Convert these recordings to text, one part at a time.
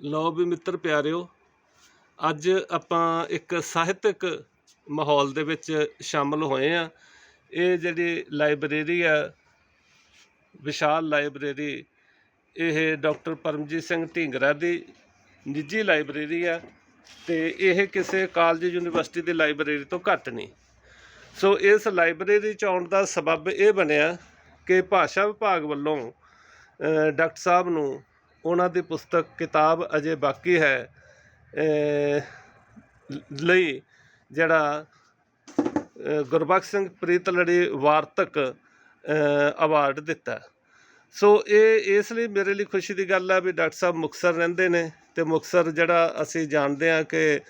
ਲਓ ਵੀ ਮਿੱਤਰ ਪਿਆਰਿਓ, ਅੱਜ ਆਪਾਂ ਇੱਕ ਸਾਹਿਤਕ ਮਾਹੌਲ ਦੇ ਵਿੱਚ ਸ਼ਾਮਲ ਹੋਏ ਆ ਇਹ ਜਿਹੜੀ ਲਾਇਬ੍ਰੇਰੀ ਆ, ਵਿਸ਼ਾਲ ਲਾਇਬ੍ਰੇਰੀ, ਇਹ ਡਾਕਟਰ ਪਰਮਜੀਤ ਸਿੰਘ ਢੀਂਗਰਾ ਦੀ ਨਿੱਜੀ ਲਾਇਬ੍ਰੇਰੀ ਆ ਤੇ ਇਹ ਕਿਸੇ ਕਾਲਜ ਯੂਨੀਵਰਸਿਟੀ ਦੀ ਲਾਇਬ੍ਰੇਰੀ ਤੋਂ ਘੱਟ ਨਹੀਂ। ਸੋ ਇਸ ਲਾਇਬ੍ਰੇਰੀ ਚ ਆਉਣ ਦਾ ਸਬਬ ਇਹ ਬਣਿਆ ਕਿ ਭਾਸ਼ਾ ਵਿਭਾਗ ਵੱਲੋਂ ਡਾਕਟਰ ਸਾਹਿਬ ਨੂੰ ਉਹਨਾਂ ਦੀ ਪੁਸਤਕ ਕਿਤਾਬ ਅਜੇ ਬਾਕੀ ਹੈ ਲਈ ਜਿਹੜਾ ਅ, ਗੁਰਬਖਸ਼ ਸਿੰਘ ਪ੍ਰੀਤਲੜੀ ਵਾਰਤਕ ਅਵਾਰਡ ਦਿੱਤਾ। ਸੋ ਇਹ ਇਸ ਲਈ ਮੇਰੇ ਲਈ ਖੁਸ਼ੀ ਦੀ ਗੱਲ ਹੈ ਵੀ ਡਾਕਟਰ ਸਾਹਿਬ ਮੁਕਤਸਰ ਰਹਿੰਦੇ ਨੇ ਤੇ ਮੁਕਤਸਰ ਜਿਹੜਾ ਅਸੀਂ ਜਾਣਦੇ ਹਾਂ ਕਿ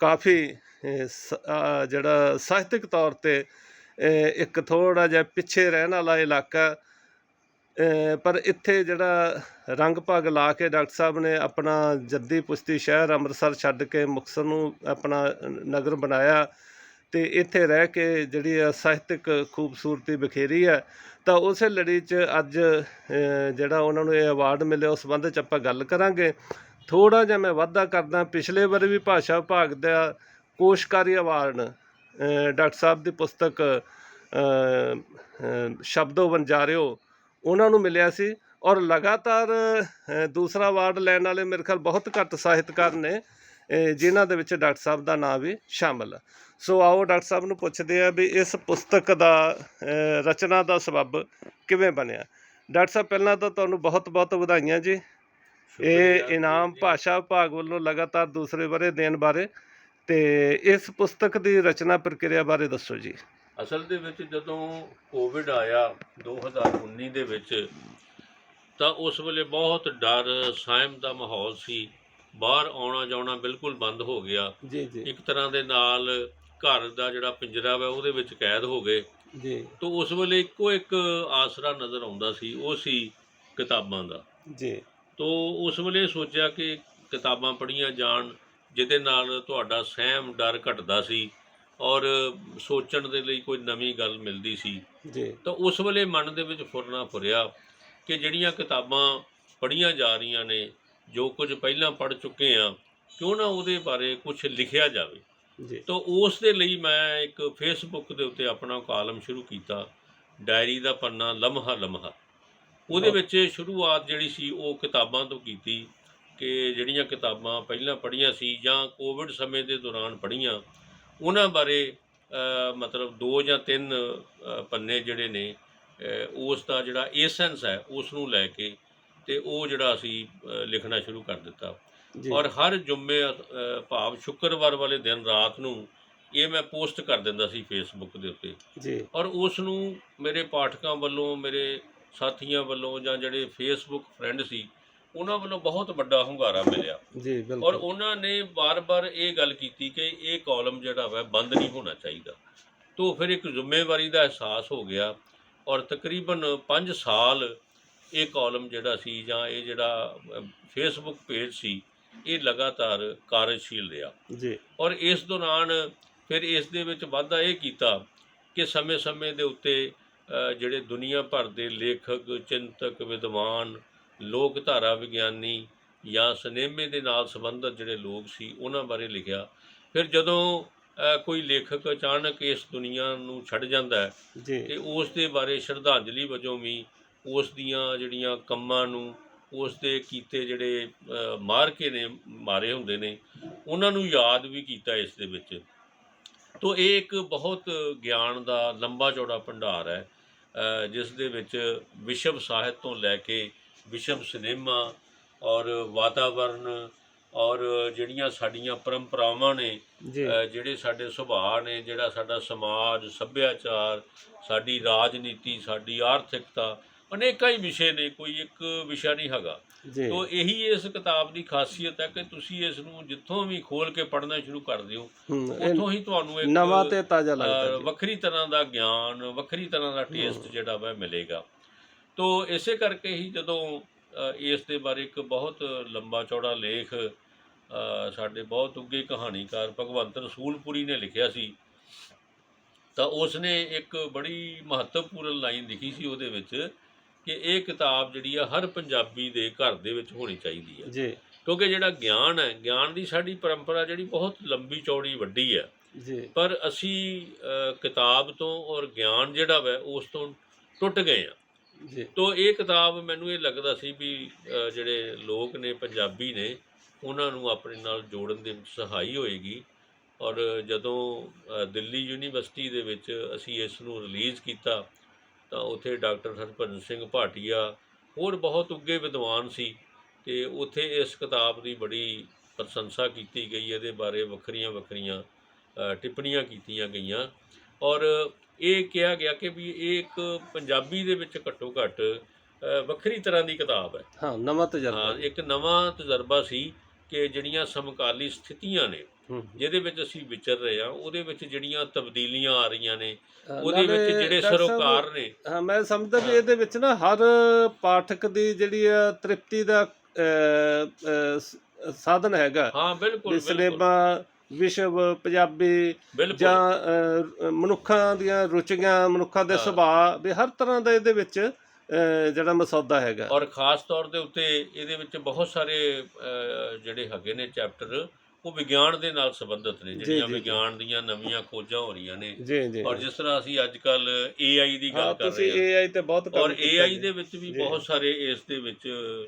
ਕਾਫੀ ਜਿਹੜਾ ਸਾਹਿਤਿਕ ਤੌਰ ਤੇ ਇੱਕ ਥੋੜਾ ਜਿਹਾ ਪਿੱਛੇ ਰਹਿਣ ਵਾਲਾ ਇਲਾਕਾ ਪਰ ਇੱਥੇ ਜਿਹੜਾ ਰੰਗ ਭਾਗ ਲਾ ਕੇ ਡਾਕਟਰ ਸਾਹਿਬ ਨੇ ਆਪਣਾ ਜੱਦੀ ਪੁਸ਼ਤੀ ਸ਼ਹਿਰ ਅੰਮ੍ਰਿਤਸਰ ਛੱਡ ਕੇ ਮੁਕਤਸਰ ਨੂੰ ਆਪਣਾ ਨਗਰ ਬਣਾਇਆ ਤੇ ਇੱਥੇ ਰਹਿ ਕੇ ਜਿਹੜੀ ਆ ਸਾਹਿਤਕ ਖੂਬਸੂਰਤੀ ਬਖੇਰੀ ਹੈ, ਤਾਂ ਉਸੇ ਲੜੀ 'ਚ ਅੱਜ ਜਿਹੜਾ ਉਹਨਾਂ ਨੂੰ ਇਹ ਅਵਾਰਡ ਮਿਲਿਆ, ਉਸ ਸੰਬੰਧ 'ਚ ਆਪਾਂ ਗੱਲ ਕਰਾਂਗੇ। ਥੋੜਾ ਜਿਹਾ ਮੈਂ ਵਾਅਦਾ ਕਰਦਾ, ਪਿਛਲੇ ਵਾਰ ਵੀ ਭਾਸ਼ਾ ਵਿਭਾਗ ਦਾ ਕੋਸ਼ਕਾਰੀ ਅਵਾਰਡ ਡਾਕਟਰ ਸਾਹਿਬ ਦੀ ਪੁਸਤਕ ਸ਼ਬਦੋ ਵਣਜਾਰਿਓ ਉਹਨਾਂ ਨੂੰ ਮਿਲਿਆ ਸੀ ਔਰ ਲਗਾਤਾਰ ਦੂਸਰਾ ਅਵਾਰਡ ਲੈਣ ਵਾਲੇ ਮੇਰੇ ਖਿਆਲ ਬਹੁਤ ਘੱਟ ਸਾਹਿਤਕਾਰ ਨੇ ਜਿਨ੍ਹਾਂ ਦੇ ਵਿੱਚ ਡਾਕਟਰ ਸਾਹਿਬ ਦਾ ਨਾਮ ਵੀ ਸ਼ਾਮਲ ਹੈ ਸੋ ਆਓ ਡਾਕਟਰ ਸਾਹਿਬ ਨੂੰ ਪੁੱਛਦੇ ਆ ਵੀ ਇਸ ਪੁਸਤਕ ਦਾ ਰਚਨਾ ਦਾ ਸਬਬ ਕਿਵੇਂ ਬਣਿਆ? ਡਾਕਟਰ ਸਾਹਿਬ ਪਹਿਲਾਂ ਤਾਂ ਤੁਹਾਨੂੰ ਬਹੁਤ-ਬਹੁਤ ਵਧਾਈਆਂ ਜੀ। ਇਹ ਇਨਾਮ ਭਾਸ਼ਾ ਵਿਭਾਗ ਵੱਲੋਂ ਲਗਾਤਾਰ ਦੂਸਰੇ ਬਾਰੇ ਦੇਣ ਬਾਰੇ ਤੇ ਇਸ ਪੁਸਤਕ ਦੀ ਰਚਨਾ ਪ੍ਰਕਿਰਿਆ ਬਾਰੇ ਦੱਸੋ ਜੀ। ਅਸਲ ਦੇ ਵਿੱਚ ਜਦੋਂ ਕੋਵਿਡ ਆਇਆ 2019 ਦੇ ਵਿੱਚ ਤਾਂ ਉਸ ਵੇਲੇ ਬਹੁਤ ਡਰ ਸਾਇਮ ਦਾ ਮਾਹੌਲ ਸੀ। ਬਾਹਰ ਆਉਣਾ ਜਾਣਾ ਬਿਲਕੁਲ ਬੰਦ ਹੋ ਗਿਆ। ਜੀ ਜੀ। ਇੱਕ ਤਰ੍ਹਾਂ ਦੇ ਨਾਲ ਘਰ ਦਾ ਜਿਹੜਾ ਪਿੰਜਰਾ ਵਾ ਉਹਦੇ ਵਿੱਚ ਕੈਦ ਹੋ ਗਏ। ਜੀ। ਤਾਂ ਉਸ ਵੇਲੇ ਇੱਕੋ ਇੱਕ ਆਸਰਾ ਨਜ਼ਰ ਆਉਂਦਾ ਸੀ ਉਹ ਸੀ ਕਿਤਾਬਾਂ ਦਾ। ਜੀ। ਤੋ ਉਸ ਵੇਲੇ ਸੋਚਿਆ ਕਿ ਕਿਤਾਬਾਂ ਪੜ੍ਹੀਆਂ ਜਾਣ ਜਿਹਦੇ ਨਾਲ ਤੁਹਾਡਾ ਸਹਿਮ ਡਰ ਘਟਦਾ ਸੀ। ਔਰ ਸੋਚਣ ਦੇ ਲਈ ਕੋਈ ਨਵੀਂ ਗੱਲ ਮਿਲਦੀ ਸੀ। ਜੀ। ਤਾਂ ਉਸ ਵੇਲੇ ਮਨ ਦੇ ਵਿੱਚ ਫੁਰਨਾ ਫੁਰਿਆ ਕਿ ਜਿਹੜੀਆਂ ਕਿਤਾਬਾਂ ਪੜ੍ਹੀਆਂ ਜਾ ਰਹੀਆਂ ਨੇ ਜੋ ਕੁਝ ਪਹਿਲਾਂ ਪੜ੍ਹ ਚੁੱਕੇ ਆ ਕਿਉਂ ਨਾ ਉਹਦੇ ਬਾਰੇ ਕੁਝ ਲਿਖਿਆ ਜਾਵੇ। ਜੀ। ਤਾਂ ਉਸ ਦੇ ਲਈ ਮੈਂ ਇੱਕ ਫੇਸਬੁੱਕ ਦੇ ਉੱਤੇ ਆਪਣਾ ਕਾਲਮ ਸ਼ੁਰੂ ਕੀਤਾ ਡਾਇਰੀ ਦਾ ਪੰਨਾ ਲਮਹਾ ਲਮਹਾ। ਉਹਦੇ। ਵਿੱਚ ਸ਼ੁਰੂਆਤ ਜਿਹੜੀ ਸੀ ਉਹ ਕਿਤਾਬਾਂ ਤੋਂ ਕੀਤੀ ਕਿ ਜਿਹੜੀਆਂ ਕਿਤਾਬਾਂ ਪਹਿਲਾਂ ਪੜ੍ਹੀਆਂ ਸੀ ਜਾਂ ਕੋਵਿਡ ਸਮੇਂ ਦੇ ਦੌਰਾਨ ਪੜ੍ਹੀਆਂ ਉਹਨਾਂ ਬਾਰੇ ਮਤਲਬ ਦੋ ਜਾਂ ਤਿੰਨ ਪੰਨੇ ਜਿਹੜੇ ਨੇ ਉਸ ਦਾ ਜਿਹੜਾ ਏਸੈਂਸ ਹੈ ਉਸ ਨੂੰ ਲੈ ਕੇ ਤੇ ਉਹ ਜਿਹੜਾ ਅਸੀਂ ਲਿਖਣਾ ਸ਼ੁਰੂ ਕਰ ਦਿੱਤਾ। ਔਰ ਹਰ ਜੁਮੇ ਭਾਵ ਸ਼ੁੱਕਰਵਾਰ ਵਾਲੇ ਦਿਨ ਰਾਤ ਨੂੰ ਇਹ ਮੈਂ ਪੋਸਟ ਕਰ ਦਿੰਦਾ ਸੀ ਫੇਸਬੁੱਕ ਦੇ ਉੱਤੇ। ਜੀ। ਔਰ ਉਸ ਨੂੰ ਮੇਰੇ ਪਾਠਕਾਂ ਵੱਲੋਂ ਮੇਰੇ ਸਾਥੀਆਂ ਵੱਲੋਂ ਜਾਂ ਜਿਹੜੇ ਫੇਸਬੁੱਕ ਫਰੈਂਡ ਸੀ ਉਹਨਾਂ ਵੱਲੋਂ ਬਹੁਤ ਵੱਡਾ ਹੁੰਗਾਰਾ ਮਿਲਿਆ। ਜੀ ਔਰ ਬਿਲਕੁਲ ਉਹਨਾਂ ਨੇ ਬਾਰ-ਬਾਰ ਇਹ ਗੱਲ ਕੀਤੀ ਕਿ ਇਹ ਕਾਲਮ ਜਿਹੜਾ ਵਾ ਬੰਦ ਨਹੀਂ ਹੋਣਾ ਚਾਹੀਦਾ। ਤੋਂ ਫਿਰ ਇੱਕ ਜ਼ਿੰਮੇਵਾਰੀ ਦਾ ਅਹਿਸਾਸ ਹੋ ਗਿਆ ਔਰ ਤਕਰੀਬਨ 5 ਸਾਲ ਇਹ ਕਾਲਮ ਜਿਹੜਾ ਸੀ ਜਾਂ ਇਹ ਜਿਹੜਾ ਫੇਸਬੁੱਕ ਪੇਜ ਸੀ ਇਹ ਲਗਾਤਾਰ ਕਾਰਜਸ਼ੀਲ ਰਿਹਾ। ਜੀ। ਔਰ ਇਸ ਦੌਰਾਨ ਫਿਰ ਇਸ ਦੇ ਵਿੱਚ ਵਾਧਾ ਇਹ ਕੀਤਾ ਕਿ ਸਮੇਂ-ਸਮੇਂ ਦੇ ਉੱਤੇ ਜਿਹੜੇ ਦੁਨੀਆ ਭਰ ਦੇ ਲੇਖਕ ਚਿੰਤਕ ਵਿਦਵਾਨ ਲੋਕ ਧਾਰਾ ਵਿਗਿਆਨੀ ਜਾਂ ਸਿਨੇਮੇ ਦੇ ਨਾਲ ਸੰਬੰਧਿਤ ਜਿਹੜੇ ਲੋਕ ਸੀ ਉਹਨਾਂ ਬਾਰੇ ਲਿਖਿਆ। ਫਿਰ ਜਦੋਂ ਕੋਈ ਲੇਖਕ ਅਚਾਨਕ ਇਸ ਦੁਨੀਆ ਨੂੰ ਛੱਡ ਜਾਂਦਾ ਹੈ ਤੇ ਉਸ ਦੇ ਬਾਰੇ ਸ਼ਰਧਾਂਜਲੀ ਵਜੋਂ ਵੀ ਉਸ ਦੀਆਂ ਜਿਹੜੀਆਂ ਕੰਮਾਂ ਨੂੰ ਉਸ ਦੇ ਕੀਤੇ ਜਿਹੜੇ ਮਾਰ ਕੇ ਨੇ ਮਾਰੇ ਹੁੰਦੇ ਨੇ ਉਹਨਾਂ ਨੂੰ ਯਾਦ ਵੀ ਕੀਤਾ ਇਸ ਦੇ ਵਿੱਚ। ਤੋ ਇਹ ਇੱਕ ਬਹੁਤ ਗਿਆਨ ਦਾ ਲੰਬਾ ਚੌੜਾ ਭੰਡਾਰ ਹੈ ਜਿਸ ਦੇ ਵਿੱਚ ਵਿਸ਼ਵ ਸਾਹਿਤ ਤੋਂ ਲੈ ਕੇ ਵਿਸ਼ਵ ਸਿਨੇਮਾ ਔਰ ਵਾਤਾਵਰਨ ਔਰ ਜਿਹੜੀਆਂ ਸਾਡੀਆਂ ਪਰੰਪਰਾਵਾਂ ਨੇ ਜਿਹੜੇ ਸਾਡੇ ਸੁਭਾਅ ਨੇ ਜਿਹੜਾ ਸਾਡਾ ਸਮਾਜ ਸੱਭਿਆਚਾਰ ਸਾਡੀ ਰਾਜਨੀਤੀ ਸਾਡੀ ਆਰਥਿਕਤਾ ਅਨੇਕਾਂ ਹੀ ਵਿਸ਼ੇ ਨੇ ਕੋਈ ਇੱਕ ਵਿਸ਼ਾ ਨਹੀਂ ਹੈਗਾ। ਤੋ ਇਹੀ ਇਸ ਕਿਤਾਬ ਦੀ ਖਾਸੀਅਤ ਹੈ ਕਿ ਤੁਸੀਂ ਇਸ ਨੂੰ ਜਿੱਥੋਂ ਵੀ ਖੋਲ ਕੇ ਪੜ੍ਹਨਾ ਸ਼ੁਰੂ ਕਰ ਦਿਓ ਉੱਥੋਂ ਹੀ ਤੁਹਾਨੂੰ ਇੱਕ ਨਵਾਂ ਤੇ ਤਾਜ਼ਾ ਲੱਗਦਾ ਵੱਖਰੀ ਤਰ੍ਹਾਂ ਦਾ ਗਿਆਨ ਵੱਖਰੀ ਤਰ੍ਹਾਂ ਦਾ ਟੇਸਟ ਜਿਹੜਾ ਵਾ ਮਿਲੇਗਾ। ਤੋ ਇਸੇ ਕਰਕੇ ਹੀ ਜਦੋਂ ਇਸ ਦੇ ਬਾਰੇ ਇੱਕ ਬਹੁਤ ਲੰਬਾ ਚੌੜਾ ਲੇਖ ਸਾਡੇ ਬਹੁਤ ਉੱਗੇ ਕਹਾਣੀਕਾਰ ਭਗਵੰਤ ਰਸੂਲਪੁਰੀ ਨੇ ਲਿਖਿਆ ਸੀ ਤਾਂ ਉਸ ਨੇ ਇੱਕ ਬੜੀ ਮਹੱਤਵਪੂਰਨ ਲਾਈਨ ਲਿਖੀ ਸੀ ਉਹਦੇ ਵਿੱਚ ਕਿ ਇਹ ਕਿਤਾਬ ਜਿਹੜੀ ਆ ਹਰ ਪੰਜਾਬੀ ਦੇ ਘਰ ਦੇ ਵਿੱਚ ਹੋਣੀ ਚਾਹੀਦੀ ਹੈ ਜੀ। ਕਿਉਂਕਿ ਜਿਹੜਾ ਗਿਆਨ ਹੈ ਗਿਆਨ ਦੀ ਸਾਡੀ ਪਰੰਪਰਾ ਜਿਹੜੀ ਬਹੁਤ ਲੰਬੀ ਚੌੜੀ ਵੱਡੀ ਹੈ ਜੀ। ਪਰ ਅਸੀਂ ਕਿਤਾਬ ਤੋਂ ਔਰ ਗਿਆਨ ਜਿਹੜਾ ਵੈ ਉਸ ਤੋਂ ਟੁੱਟ ਗਏ ਆ। ਜੀ। ਤੋ ਇਹ ਕਿਤਾਬ ਮੈਨੂੰ ਇਹ ਲੱਗਦਾ ਸੀ ਵੀ ਅ, ਜਿਹੜੇ ਲੋਕ ਨੇ ਪੰਜਾਬੀ ਨੇ ਉਹਨਾਂ ਨੂੰ ਆਪਣੇ ਨਾਲ ਜੋੜਨ ਦੇ ਵਿੱਚ ਸਹਾਈ ਹੋਏਗੀ। ਔਰ ਜਦੋਂ ਅ, ਦਿੱਲੀ ਯੂਨੀਵਰਸਿਟੀ ਦੇ ਵਿੱਚ ਅਸੀਂ ਇਸ ਨੂੰ ਰਿਲੀਜ਼ ਕੀਤਾ ਤਾਂ ਉੱਥੇ ਡਾਕਟਰ ਹਰਭਜਨ ਸਿੰਘ ਭਾਟੀਆ ਹੋਰ ਬਹੁਤ ਉੱਗੇ ਵਿਦਵਾਨ ਸੀ ਤੇ ਉੱਥੇ ਇਸ ਕਿਤਾਬ ਦੀ ਬੜੀ ਪ੍ਰਸ਼ੰਸਾ ਕੀਤੀ ਗਈ। ਇਹਦੇ ਬਾਰੇ ਵੱਖਰੀਆਂ ਵੱਖਰੀਆਂ ਅ, ਟਿੱਪਣੀਆਂ ਕੀਤੀਆਂ ਗਈਆਂ। ਔਰ ਇਹ ਕਿਹਾ ਗਿਆ ਕਿ ਵੀ ਇਹ ਇੱਕ ਪੰਜਾਬੀ ਦੇ ਵਿੱਚ ਘੱਟੋ ਘੱਟ ਵੱਖਰੀ ਤਰ੍ਹਾਂ ਦੀ ਕਿਤਾਬ ਹੈ। ਹਾਂ ਨਵਾਂ ਹਾਂ ਤਜਰਬਾ ਇੱਕ ਨਵਾਂ ਤਜਰਬਾ ਸੀ ਕਿ ਜਿਹੜੀਆਂ ਸਮਕਾਲੀ ਸਥਿਤੀਆਂ ਨੇ ਜਿਹਦੇ ਵਿੱਚ ਅਸੀਂ ਵਿਚਰ ਰਹੇ ਹਾਂ ਉਹਦੇ ਵਿੱਚ ਜਿਹੜੀਆਂ ਤਬਦੀਲੀਆਂ ਆ ਰਹੀਆਂ ਨੇ ਉਹਦੇ ਵਿੱਚ ਜਿਹੜੇ ਸਰੋਕਾਰ ਨੇ। ਹਾਂ ਮੈਂ ਸਮਝਦਾ ਵੀ। ਇਹਦੇ ਵਿੱਚ ਨਾ ਹਰ ਪਾਠਕ ਦੀ ਜਿਹੜੀ ਆ ਤ੍ਰਿਪਤੀ ਦਾ ਸਾਧਨ ਹੈਗਾ। ਹਾਂ ਬਿਲਕੁਲ। ਸਿਨੇਮਾ ਵਿਸ਼ਵ ਪੰਜਾਬੀ ਜਾਂ ਮਨੁੱਖਾਂ ਦੀਆਂ ਰੁਚੀਆਂ ਮਨੁੱਖਾਂ ਦੇ। ਸੁਭਾਅ ਵੀ ਹਰ ਤਰ੍ਹਾਂ ਦਾ ਇਹਦੇ ਵਿੱਚ ਜਿਹੜਾ ਮਸੌਦਾ ਹੈਗਾ ਔਰ ਖਾਸ ਤੌਰ ਦੇ ਉੱਤੇ ਇਹਦੇ ਵਿੱਚ ਬਹੁਤ ਸਾਰੇ ਜਿਹੜੇ ਹੈਗੇ ਨੇ ਚੈਪਟਰ ਉਹ ਵਿਗਿਆਨ ਦੇ ਨਾਲ ਸੰਬੰਧਿਤ ਨੇ ਜਿਹੜੀਆਂ। ਵਿਗਿਆਨ ਦੀਆਂ ਨਵੀਆਂ ਖੋਜਾਂ ਹੋ ਰਹੀਆਂ ਨੇ ਜੀ ਜੀ ਔਰ ਜਿਸ ਤਰ੍ਹਾਂ ਅਸੀਂ ਅੱਜ ਕੱਲ AI ਦੀ ਹਾਂ ਗੱਲ ਕਰ ਤੁਸੀਂ ਰਹੇ AI ਤੇ ਬਹੁਤ ਹਾਂ ਕੰਮ ਔਰ AI। ਦੇ ਵਿੱਚ ਵੀ। ਬਹੁਤ ਸਾਰੇ ਇਸ ਦੇ ਵਿੱਚ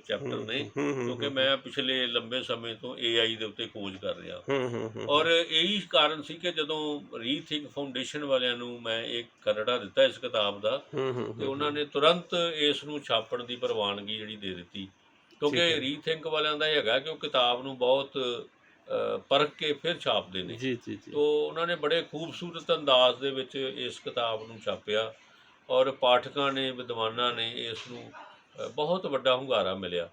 ਚੈਪਟਰ ਹੂੰ, ਨੇ ਹੂੰ, ਹੂੰ, ਕਿਉਂਕਿ ਹੂੰ, ਮੈਂ ਪਿਛਲੇ ਲੰਬੇ ਸਮੇਂ ਤੋਂ AI ਦੇ ਉੱਤੇ ਖੋਜ ਕਰ ਰਿਹਾ ਹੂੰ ਹੂੰ ਹੂੰ ਔਰ ਇਹੀ ਕਾਰਨ ਸੀ ਕਿ ਜਦੋਂ ਰੀਥਿੰਕ ਫਾਊਂਡੇਸ਼ਨ ਵਾਲਿਆਂ ਨੂੰ ਮੈਂ ਇੱਕ ਖਰੜਾ ਦਿੱਤਾ ਇਸ ਕਿਤਾਬ ਦਾ ਹੂੰ ਹੂੰ ਤੇ ਉਹਨਾਂ ਨੇ ਤੁਰੰਤ ਇਸ ਨੂੰ ਛਾਪਣ ਦੀ ਪ੍ਰਵਾਨਗੀ ਜਿਹੜੀ ਦੇ ਦਿੱਤੀ ਕਿਉਂਕਿ ਹੈ। ਰੀਥਿੰਕ ਵਾਲਿਆਂ ਦਾ ਇਹ ਹੈਗਾ ਕਿ ਉਹ ਕਿਤਾਬ ਨੂੰ ਬਹੁਤ ਪਰਖ ਕੇ ਫਿਰ ਛਾਪਦੇ ਨੇ। ਜੀ ਜੀ ਜੀ। ਤੋ ਉਹਨਾਂ ਨੇ ਬੜੇ ਖੂਬਸੂਰਤ ਅੰਦਾਜ਼ ਦੇ ਵਿੱਚ ਇਸ ਕਿਤਾਬ ਨੂੰ ਛਾਪਿਆ ਔਰ ਪਾਠਕਾਂ ਨੇ ਵਿਦਵਾਨਾਂ ਨੇ ਇਸ ਨੂੰ ਬਹੁਤ ਵੱਡਾ ਹੁੰਗਾਰਾ ਮਿਲਿਆ।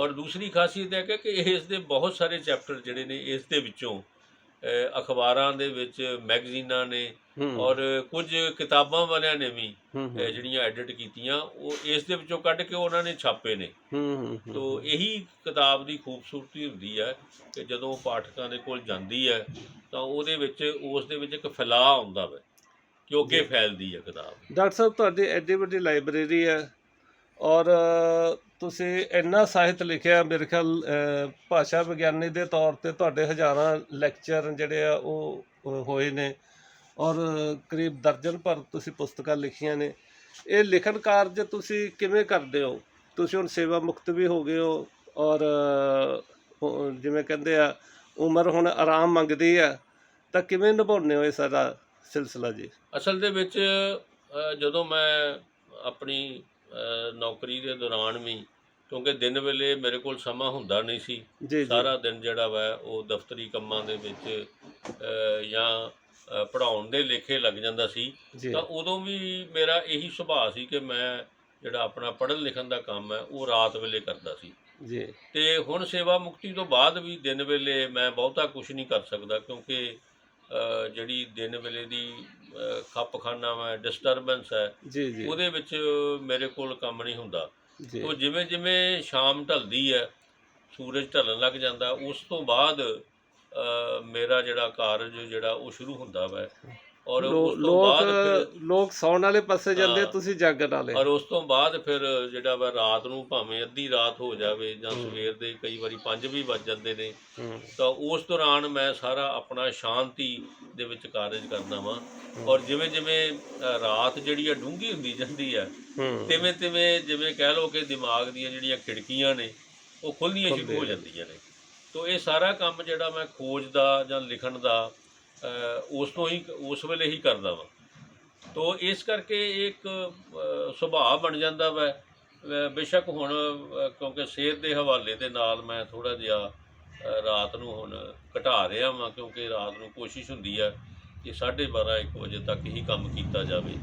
ਔਰ ਦੂਸਰੀ ਖਾਸੀਅਤ ਇਹ ਹੈ ਕਿ ਇਸ ਦੇ ਬਹੁਤ ਸਾਰੇ ਚੈਪਟਰ ਜਿਹੜੇ ਨੇ ਇਸ ਦੇ ਵਿੱਚੋਂ ਅਖਬਾਰਾਂ ਦੇ ਵਿੱਚ ਮੈਗਜ਼ੀਨਾਂ ਨੇ ਹੂੰ ਔਰ ਕੁਝ ਕਿਤਾਬਾਂ ਵਾਲਿਆਂ ਨੇ ਵੀ ਹੂੰ ਜਿਹੜੀਆਂ ਐਡਿਟ ਕੀਤੀਆਂ ਉਹ ਇਸ ਦੇ ਵਿੱਚੋਂ ਕੱਢ ਕੇ ਉਹਨਾਂ ਨੇ ਛਾਪੇ ਨੇ। ਹੂੰ ਹੂੰ ਹੂੰ ਤੋ ਇਹੀ ਕਿਤਾਬ ਦੀ ਖੂਬਸੂਰਤੀ ਹੁੰਦੀ ਹੈ ਕਿ ਜਦੋਂ ਪਾਠਕਾਂ ਦੇ ਕੋਲ ਜਾਂਦੀ ਹੈ ਤਾਂ ਉਹਦੇ ਵਿੱਚ ਉਸ ਦੇ ਵਿੱਚ ਇੱਕ ਫੈਲਾਅ ਆਉਂਦਾ ਵਾ ਕਿ ਉਹ ਅੱਗੇ ਫੈਲਦੀ ਹੈ ਕਿਤਾਬ। ਡਾਕਟਰ ਸਾਹਿਬ ਤੁਹਾਡੀ ਐਡੀ ਵੱਡੀ ਲਾਇਬ੍ਰੇਰੀ ਹੈ ਔਰ ਤੁਸੀਂ ਇੰਨਾ ਸਾਹਿਤ ਲਿਖਿਆ, ਮੇਰੇ ਖਿਆਲ ਭਾਸ਼ਾ ਵਿਗਿਆਨੀ ਦੇ ਤੌਰ ਤੇ ਤੁਹਾਡੇ ਹਜ਼ਾਰਾਂ ਲੈਕਚਰ ਜਿਹੜੇ ਆ, ਉਹ ਹੋਏ ਨੇ। ਔਰ, ਕਰੀਬ ਦਰਜਨ ਭਰ ਤੁਸੀਂ ਪੁਸਤਕਾਂ ਲਿਖੀਆਂ ਨੇ। ਇਹ ਲਿਖਣ ਕਾਰਜ ਤੁਸੀਂ ਕਿਵੇਂ ਕਰਦੇ ਹੋ? ਤੁਸੀਂ ਹੁਣ ਸੇਵਾ ਮੁਕਤ ਵੀ ਹੋ ਗਏ ਹੋ, ਔਰ ਜਿਵੇਂ ਕਹਿੰਦੇ ਆ, ਉਮਰ ਹੁਣ ਆਰਾਮ ਮੰਗਦੀ ਆ, ਤਾਂ ਕਿਵੇਂ ਨਿਭਾਉਂਦੇ ਹੋ ਇਹ ਸਾਰਾ ਸਿਲਸਿਲਾ ਜੀ? ਅਸਲ ਦੇ ਵਿੱਚ ਜਦੋਂ ਮੈਂ ਆਪਣੀ ਨੌਕਰੀ ਦੇ ਦੌਰਾਨ ਵੀ ਕਿਉਂਕਿ ਦਿਨ ਵੇਲੇ ਮੇਰੇ ਕੋਲ ਸਮਾਂ ਹੁੰਦਾ ਨਹੀਂ ਸੀ। ਜੀ ਸਾਰਾ ਦਿਨ ਜਿਹੜਾ ਵਾ ਉਹ ਦਫ਼ਤਰੀ ਕੰਮਾਂ ਦੇ ਵਿੱਚ ਜਾਂ ਪੜਾਉਣ ਦੇ ਲੇਖੇ ਲੱਗ ਜਾਂਦਾ ਸੀ। ਤਾਂ ਉਦੋਂ ਵੀ ਮੇਰਾ ਇਹੀ ਸੁਭਾਅ ਸੀ ਕਿ ਮੈਂ ਜਿਹੜਾ ਆਪਣਾ ਪੜ੍ਹਨ ਲਿਖਣ ਦਾ ਕੰਮ ਹੈ ਉਹ ਰਾਤ ਵੇਲੇ ਕਰਦਾ ਸੀ। ਜੀ। ਤੇ ਹੁਣ ਸੇਵਾ ਮੁਕਤੀ ਤੋਂ ਬਾਅਦ ਵੀ ਦਿਨ ਵੇਲੇ ਮੈਂ ਬਹੁਤਾ ਕੁਝ ਨਹੀਂ ਕਰ ਸਕਦਾ ਕਿਉਂਕਿ ਜਿਹੜੀ ਦਿਨ ਵੇਲੇ ਦੀ ਖੱਪਖਾਨਾ ਹੈ ਡਿਸਟਰਬੈਂਸ ਹੈ ਜੀ ਜੀ। ਉਹਦੇ ਵਿੱਚ ਮੇਰੇ ਕੋਲ ਕੰਮ ਨਹੀਂ ਹੁੰਦਾ। ਉਹ ਜਿਵੇਂ ਜਿਵੇਂ ਸ਼ਾਮ ਢਲਦੀ ਹੈ ਸੂਰਜ ਢਲਣ ਲੱਗ ਜਾਂਦਾ ਉਸ ਤੋਂ ਬਾਅਦ ਮੇਰਾ ਜਿਹੜਾ ਕਾਰਜ ਜਿਹੜਾ ਉਹ ਸ਼ੁਰੂ ਹੁੰਦਾ ਵੈ। ਔਰ ਲੋ- ਉਸ ਤੋਂ ਬਾਅਦ ਫਿਰ ਲੋਕ ਲੋਕ ਸੌਣ ਵਾਲੇ ਪਾਸੇ ਜਾਂਦੇ ਹਾਂ। ਤੁਸੀਂ ਜਾਗਣ ਵਾਲੇ। ਔਰ ਉਸ ਤੋਂ ਬਾਅਦ ਫਿਰ ਜਿਹੜਾ ਵਾ ਰਾਤ ਨੂੰ ਭਾਵੇਂ ਅੱਧੀ ਰਾਤ ਹੋ ਜਾਵੇ ਜਾਂ। ਸਵੇਰ ਦੇ ਕਈ ਵਾਰੀ 5 ਵੀ ਵੱਜ ਜਾਂਦੇ ਨੇ ਹੂੰ, ਤਾਂ ਉਸ ਦੌਰਾਨ ਮੈਂ ਸਾਰਾ ਆਪਣਾ ਸ਼ਾਂਤੀ ਦੇ ਵਿੱਚ ਕਾਰਜ ਕਰਦਾ ਵਾਂ। ਔਰ ਜਿਵੇਂ ਜਿਵੇਂ ਅ, ਰਾਤ ਜਿਹੜੀ ਆ ਡੂੰਘੀ ਹੁੰਦੀ ਜਾਂਦੀ ਆ ਹੂੰ। ਤਿਵੇਂ ਤਿਵੇਂ ਜਿਵੇਂ ਕਹਿ ਲਓ ਕਿ ਦਿਮਾਗ ਦੀਆਂ ਜਿਹੜੀਆਂ ਖਿੜਕੀਆਂ ਨੇ ਉਹ ਖੁੱਲਣੀਆਂ ਸ਼ੁਰੂ ਹੋ ਜਾਂਦੀਆਂ ਨੇ। ਤੋਂ ਇਹ ਸਾਰਾ ਕੰਮ ਜਿਹੜਾ ਮੈਂ ਖੋਜ ਦਾ ਜਾਂ ਲਿਖਣ ਦਾ ਉਸ ਤੋਂ ਹੀ ਉਸ ਵੇਲੇ ਹੀ ਕਰਦਾ ਵਾਂ। ਤੋਂ ਇਸ ਕਰਕੇ ਇੱਕ ਸੁਭਾਅ ਬਣ ਜਾਂਦਾ ਵਾ। ਬੇਸ਼ੱਕ ਹੁਣ ਕਿਉਂਕਿ ਸਿਹਤ ਦੇ ਹਵਾਲੇ ਦੇ ਨਾਲ ਮੈਂ ਥੋੜਾ ਜਿਹਾ ਰਾਤ ਨੂੰ ਹੁਣ ਘਟਾ ਰਿਹਾ ਵਾਂ ਕਿਉਂਕਿ ਰਾਤ ਨੂੰ ਕੋਸ਼ਿਸ਼ ਹੁੰਦੀ ਹੈ ਕਿ 12:30 1 ਵਜੇ ਤੱਕ ਹੀ ਕੰਮ ਕੀਤਾ ਜਾਵੇ।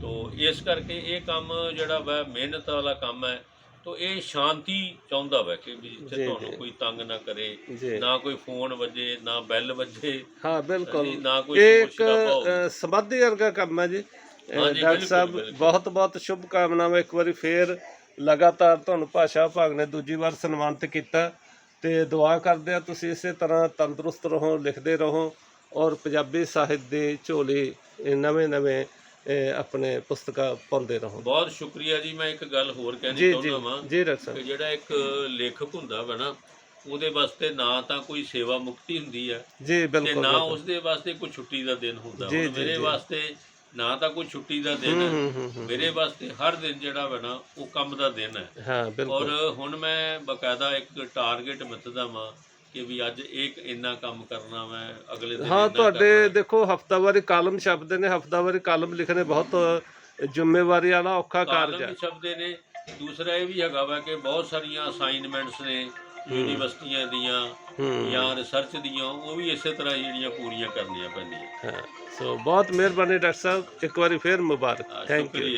ਤੋ ਇਸ ਕਰਕੇ ਇਹ ਕੰਮ ਜਿਹੜਾ ਵਾ ਮਿਹਨਤ ਵਾਲਾ ਕੰਮ ਹੈ। ਤੋ ਇਹ ਸ਼ਾਂਤੀ ਚਾਹੁੰਦਾ ਵਾ ਕਿ ਵੀ ਜਿੱਥੇ ਤੁਹਾਨੂੰ। ਕੋਈ ਤੰਗ ਨਾ ਕਰੇ ਨਾ ਕੋਈ ਫੋਨ ਵੱਜੇ ਨਾ ਬੈਲ ਵੱਜੇ ਹਾਂ ਬਿਲਕੁਲ। ਨਾ ਕੋਈ ਇੱਕ ਸਮਾਧੀ ਵਰਗਾ ਕੰਮ ਹੈ ਜੀ। ਡਾਕਟਰ ਸਾਹਿਬ। ਬਹੁਤ ਬਹੁਤ ਸ਼ੁਭ ਕਾਮਨਾਵਾਂ ਇੱਕ ਵਾਰੀ ਫੇਰ ਲਗਾਤਾਰ ਤੁਹਾਨੂੰ ਭਾਸ਼ਾ ਵਿਭਾਗ ਨੇ ਦੂਜੀ ਵਾਰ ਸਨਮਾਨਿਤ ਕੀਤਾ ਤੇ ਦੁਆ ਕਰਦੇ ਆ ਤੁਸੀਂ ਇਸੇ ਤਰ੍ਹਾਂ ਤੰਦਰੁਸਤ ਰਹੋ ਲਿਖਦੇ ਰਹੋ ਔਰ ਪੰਜਾਬੀ ਸਾਹਿਤ ਦੇ ਝੋਲੇ ਨਵੇਂ ਨਵੇਂ ਇਹ ਆਪਣੇ ਪੁਸਤਕਾਂ ਪਾਉਂਦੇ ਰਹੋ। ਬਹੁਤ ਸ਼ੁਕਰੀਆ ਜੀ ਮੈਂ ਇੱਕ ਗੱਲ ਹੋਰ ਕਹਿਣੀ ਜੀ ਚਾਹੁੰਦਾ ਜੀ ਵਾਂ ਜੀ ਡਾਕਟਰ ਸਾਹਿਬ। ਕਿ ਜਿਹੜਾ ਇੱਕ ਲੇਖਕ ਹੁੰਦਾ ਵਾ ਨਾ ਉਹਦੇ ਵਾਸਤੇ ਨਾ ਤਾਂ ਕੋਈ ਸੇਵਾ ਮੁਕਤੀ ਹੁੰਦੀ ਹੈ ਜੀ ਤੇ ਬਿਲਕੁਲ ਨਾ ਬਿਲਕੁਲ। ਉਸਦੇ ਵਾਸਤੇ ਕੋਈ ਛੁੱਟੀ ਦਾ ਦਿਨ ਹੁੰਦਾ ਜੀ, ਹੁਣ ਜੀ, ਮੇਰੇ ਜੀ। ਵਾਸਤੇ ਨਾ ਤਾਂ ਕੋਈ ਛੁੱਟੀ ਦਾ ਦਿਨ ਹੂੰ ਹੈ ਹੂੰ ਹੂੰ, ਹੂੰ। ਮੇਰੇ ਵਾਸਤੇ ਹਰ ਦਿਨ ਜਿਹੜਾ ਵਾ ਨਾ ਉਹ ਕੰਮ ਦਾ ਦਿਨ ਹੈ। ਹਾਂ ਔਰ ਬਿਲਕੁਲ ਹੁਣ ਮੈਂ ਬਕਾਇਦਾ ਇੱਕ ਟਾਰਗੇਟ ਮਿੱਥਦਾ ਵਾਂ ਕਿ ਵੀ ਅੱਜ ਇੱਕ ਇੰਨਾ ਕੰਮ ਕਰਨਾ ਮੈਂ ਅਗਲੇ ਦਿਨ ਹਾਂ ਤੁਹਾਡੇ। ਦੇਖੋ ਹਫਤਾਵਾਰੀ ਕਾਲਮ ਛਪਦੇ ਨੇ ਹਫਤਾਵਾਰੀ ਕਾਲਮ ਲਿਖਣੇ ਬਹੁਤ ਜ਼ਿੰਮੇਵਾਰੀ ਵਾਲਾ ਔਖਾ ਕਾਰਜ ਹੈ। ਛਪਦੇ ਨੇ। ਦੂਸਰਾ ਇਹ ਵੀ ਹੈਗਾ ਵਾ ਕਿ ਬਹੁਤ ਸਾਰੀਆਂ ਅਸਾਈਨਮੈਂਟਸ ਨੇ ਯੂਨੀਵਰਸਿਟੀਆਂ ਦੀਆਂ ਜਾਂ ਰਿਸਰਚ ਦੀਆਂ ਉਹ ਵੀ ਇਸੇ ਤਰ੍ਹਾਂ ਜਿਹੜੀਆਂ ਪੂਰੀਆਂ ਕਰਨੀਆਂ ਪੈਂਦੀਆਂ। ਹਾਂ ਸੋ ਬਹੁਤ ਮਿਹਰਬਾਨੀ ਡਾਕਟਰ ਸਾਹਿਬ ਇੱਕ ਵਾਰੀ ਫੇਰ ਮੁਬਾਰਕ। Thank you